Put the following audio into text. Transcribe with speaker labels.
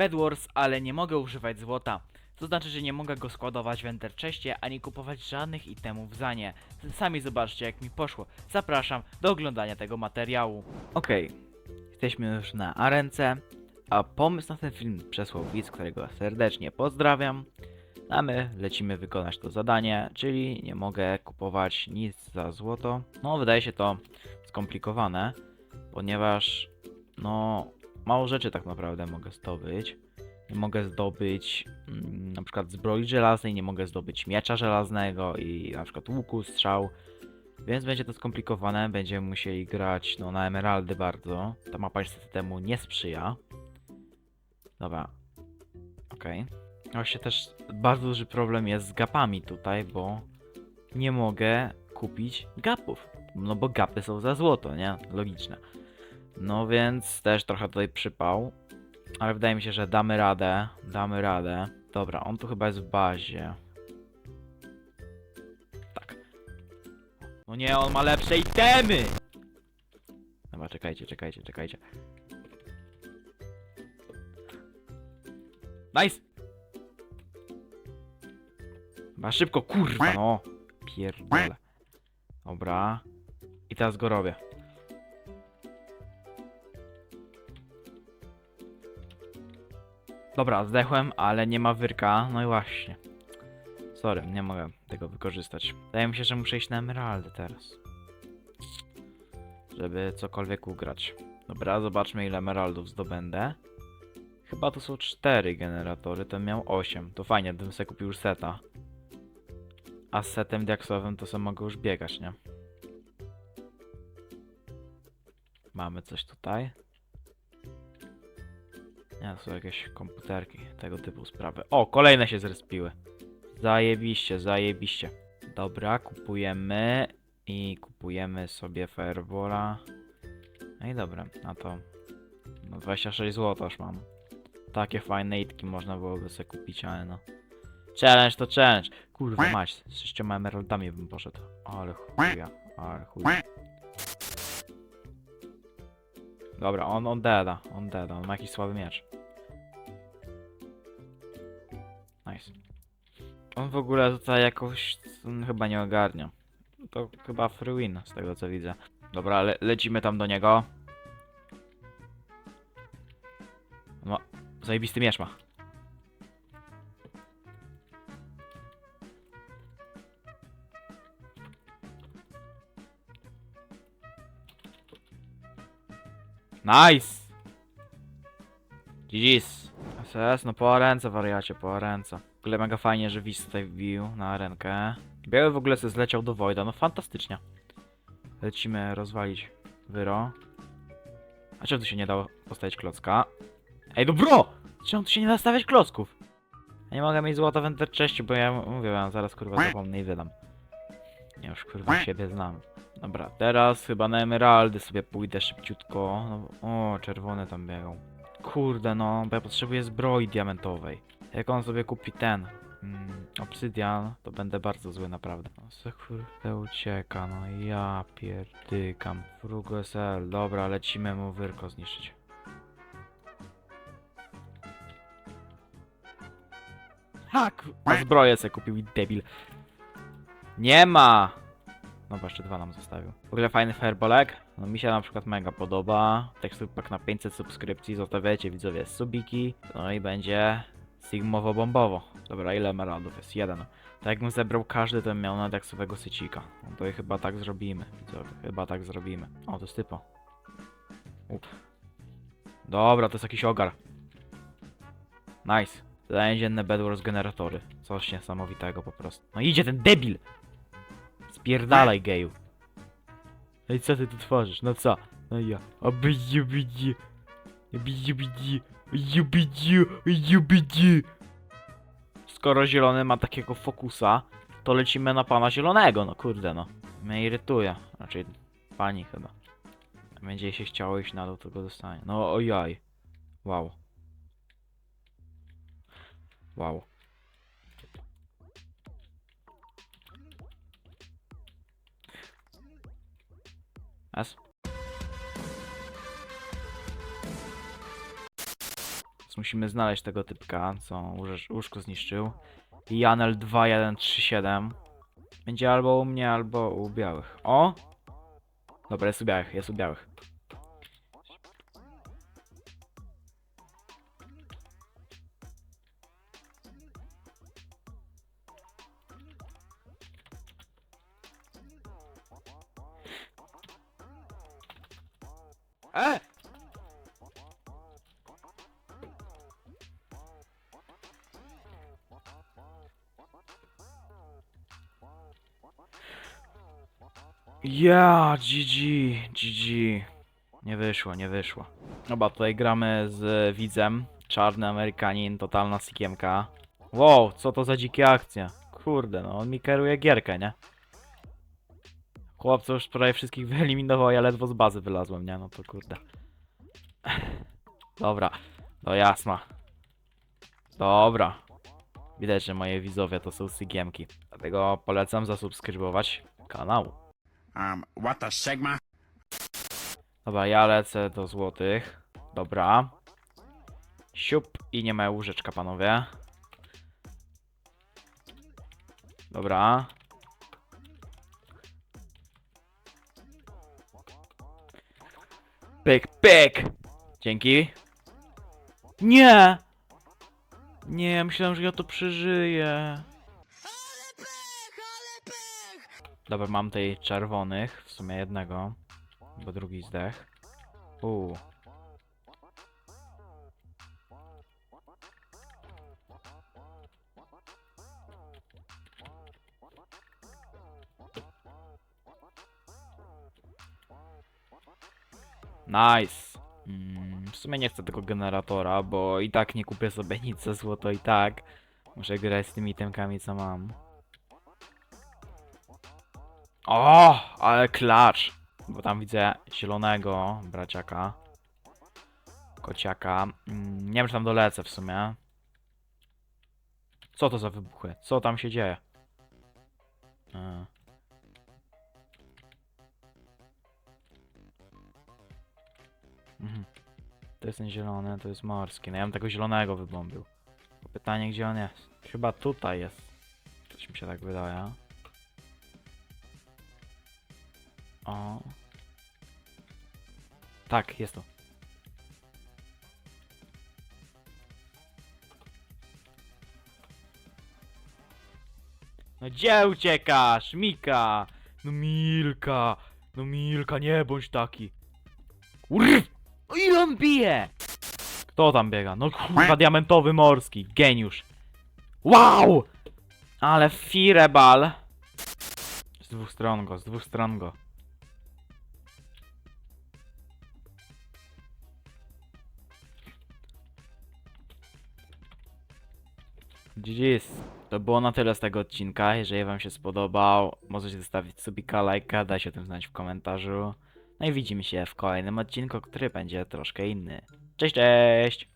Speaker 1: Bedwars, ale nie mogę używać złota. To znaczy, że nie mogę go składować w Chestie, ani kupować żadnych itemów za nie. Sami zobaczcie jak mi poszło. Zapraszam do oglądania tego materiału. Okej, jesteśmy już na arence, a pomysł na ten film przesłał widz, którego serdecznie pozdrawiam. A my lecimy wykonać to zadanie, czyli nie mogę kupować nic za złoto. No, wydaje się to skomplikowane, ponieważ no mało rzeczy tak naprawdę mogę zdobyć. Nie mogę zdobyć mm, na przykład zbroi żelaznej, nie mogę zdobyć miecza żelaznego i na przykład łuku, strzał. Więc będzie to skomplikowane, będziemy musieli grać no, na emeraldy bardzo. Ta mapa niestety temu nie sprzyja. Dobra. Okej. Właśnie też bardzo duży problem jest z gapami tutaj, bo nie mogę kupić gapów. No bo gapy są za złoto, nie? Logiczne. No więc też trochę tutaj przypał. Ale wydaje mi się, że damy radę. Damy radę. Dobra, on tu chyba jest w bazie. Tak. No nie, on ma lepsze itemy! Dobra, czekajcie, czekajcie, czekajcie. Nice! Chyba szybko, kurwa, no! Pierdolę. Dobra. I teraz go robię. Dobra, zdechłem, ale nie ma wyrka. No i właśnie. Sorry, nie mogę tego wykorzystać. Wydaje mi się, że muszę iść na emeraldy teraz. Żeby cokolwiek ugrać. Dobra, zobaczmy ile emeraldów zdobędę. Chyba to są cztery generatory, ten miał 8. To fajnie, gdybym sobie kupił seta. A z setem diaksowym to sobie mogę już biegać, nie? Mamy coś tutaj. Nie, to są jakieś komputerki, tego typu sprawy. O, kolejne się zrespiły. Zajebiście, zajebiście. Dobra, kupujemy i kupujemy sobie Firebola. No i dobra, na to no 26 zł mam. Takie fajne itki można byłoby sobie kupić, ale no. Challenge to challenge. Kurwa mać, z sześcioma emeraldami bym poszedł. Ale chuja, ale chuja. Dobra, on, on deda, on deda, on ma jakiś słaby miecz. Nice. On w ogóle tutaj jakoś chyba nie ogarnia. To chyba free win z tego co widzę. Dobra, le lecimy tam do niego. No, zajebisty miecz ma. Nice! GG's. SS, no po ręce wariacie, po ręce. W ogóle mega fajnie, że Wiz tutaj wbił na arenkę. Biały w ogóle se zleciał do Wojda, no fantastycznie. Lecimy rozwalić Wyro. A czemu tu się nie dało postawić klocka? Ej, no bro! Czemu tu się nie da stawiać klocków? Ja nie mogę mieć złota w Chestie, bo ja mówię, ja zaraz kurwa zapomnę i wydam. Ja już kurwa siebie znam. Dobra, teraz chyba na emeraldy sobie pójdę szybciutko. No, o, czerwone tam biegą. Kurde no, bo ja potrzebuję zbroi diamentowej. Jak on sobie kupi ten mm, obsydian, to będę bardzo zły naprawdę. No se kurde ucieka, no ja pierdykam. Frugo SL, dobra, lecimy mu wyrko zniszczyć. Ha, a zbroję se kupił i debil. Nie ma! No bo jeszcze dwa nam zostawił. W ogóle fajny fireballek. No mi się na przykład mega podoba. Tekstur pak na 500 subskrypcji. Zostawiajcie widzowie subiki. No i będzie sigmowo-bombowo. Dobra, ile emeraldów jest? Jeden. Tak jakbym zebrał każdy, to bym miał na deksowego sycika. No to chyba tak zrobimy, widzowie. Chyba tak zrobimy. O, to jest typo. Up. Dobra, to jest jakiś ogar. Nice. Zadanie dzienne Bedwars generatory. Coś niesamowitego po prostu. No idzie ten debil! Spierdalaj, geju. Ej, co ty tu tworzysz? No co? No ja. Obydzi. Skoro zielony ma takiego fokusa, to lecimy na pana zielonego, no kurde no. Mnie irytuje. Znaczy, pani chyba. Będzie się chciało iść na dół, to go dostanie. No ojaj. Wow. Wow. S. Więc musimy znaleźć tego typka, co łóżko zniszczył. Janel 2137. Będzie albo u mnie, albo u białych. O! Dobra, jest u białych, jest u białych. E! Ja, GG, GG. Nie wyszło, nie wyszło. Dobra, tutaj gramy z widzem. Czarny Amerykanin, totalna sikiemka. Wow, co to za dzikie akcje. Kurde, no on mi kieruje gierkę, nie? Chłopco już prawie wszystkich wyeliminował, ja ledwo z bazy wylazłem, nie? No to kurde. Dobra, to jasna. Dobra. Widać, że moje widzowie to są sygiemki. Dlatego polecam zasubskrybować kanał.
Speaker 2: Um, what the Sigma?
Speaker 1: Dobra, ja lecę do złotych. Dobra. Siup i nie ma łóżeczka, panowie. Dobra. Pyk, pyk! Dzięki. Nie! Nie, myślałem, że ja to przeżyję. Dobra, mam tej czerwonych, w sumie jednego, bo drugi zdech. Uuu. Nice. Mm, w sumie nie chcę tego generatora, bo i tak nie kupię sobie nic za złoto i tak. Muszę grać z tymi itemkami, co mam. O, ale klacz. Bo tam widzę zielonego braciaka. Kociaka. Mm, Nie wiem, czy tam dolecę w sumie. Co to za wybuchy? Co tam się dzieje? E. Mhm. To jest ten zielony, to jest morski. No ja bym tego zielonego wybombił. Pytanie, gdzie on jest? Chyba tutaj jest. Coś mi się tak wydaje. O. Tak, jest to. No gdzie uciekasz? Mika! No Milka! No Milka, nie bądź taki. Kurw! On bije? Kto tam biega? No kurwa, diamentowy morski. Geniusz. Wow! Ale fireball. Z dwóch stron go, z dwóch stron go. GG's. To było na tyle z tego odcinka. Jeżeli wam się spodobał, możecie zostawić subika, lajka, dajcie o tym znać w komentarzu. No i widzimy się w kolejnym odcinku, który będzie troszkę inny. Cześć, cześć!